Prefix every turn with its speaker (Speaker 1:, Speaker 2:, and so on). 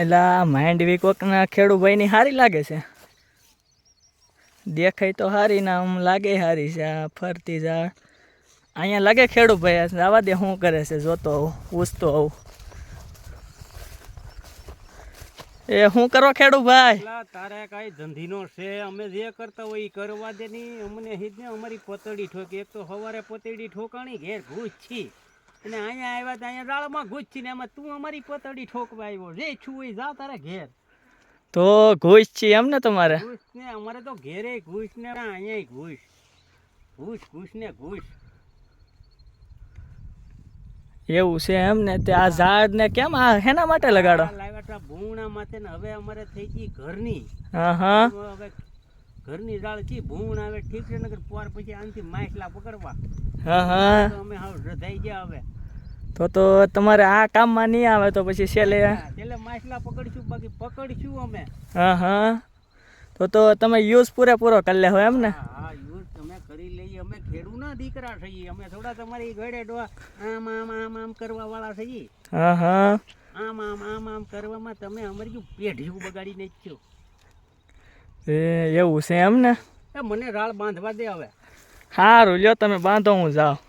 Speaker 1: એટલે આ માંડવી કોકના ખેડૂભાઈની સારી લાગે છે. દેખાય તો સારી ને આમ લાગે સારી છે, આ ફરતી જા. અહીંયા લાગે ખેડૂભાઈ આવા દે શું કરે છે, જોતો આવું પૂછતો આવું એ શું કરો ખેડૂભાઈ
Speaker 2: તારે કાંઈ ધંધીનો છે, અમે જે કરતા હોય એ કરવા દે નહીં અમને હિજ ને અમારી પોતડી ઠોકી, એક તો સવારે પોતડી ઠોકાણી, ઘેર ભૂજ છી. અને અહીંયા આવ્યા તો અહીંયા રાળમાં ઘૂસ ને એમાં તું અમારી પતડી ઠોકવા આવ્યો. જે છું એ જા તારા ઘેર.
Speaker 1: તો ઘૂસ છે એમ ને તમારે?
Speaker 2: ઘૂસ ને અમારે તો ઘેરે ઘૂસ ને અહીંયા ઘૂસ. ઘૂસ ઘૂસ ને ઘૂસ.
Speaker 1: એવું છે એમ ને? તે આ ઝાડ ને કેમ આ હેના માટે લગાડો?
Speaker 2: લાવ્યા ભૂણા માટે માથે ને હવે અમારે થઈ ગઈ ઘરની.
Speaker 1: હા હા.
Speaker 2: હવે ઘરની દાળથી ભૂંગણ આવે ઠીક છે નગર પોર પછી આનથી માછલા પકડવા.
Speaker 1: હા હા.
Speaker 2: તો અમે હાવ રધાઈ ગયા હવે.
Speaker 1: તો તો તમારે આ કામમાં નહીં આવે તો પછી છેલ્લે?
Speaker 2: છેલ્લે માછલા પકડશું બાકી પકડશું અમે.
Speaker 1: હા હા. તો તો તમે યુઝ પૂરેપૂરો કરી લે હોય એમ ને?
Speaker 2: હા યુઝ તમે કરી લઈએ. અમે ખેડૂના દીકરા છીએ. અમે થોડા તમારી ઘડે ડો આમ આમ આમ આમ કરવા વાળા છીએ.
Speaker 1: હા હા.
Speaker 2: આમ આમ આમ આમ કરવામાં તમે અમારી પેઢી બગાડી નાખ્યો
Speaker 1: એ એવું છે એમ ને
Speaker 2: એ મને રાળ બાંધવા દે હવે.
Speaker 1: સારું લ્યો તમે બાંધો હું જાઉં.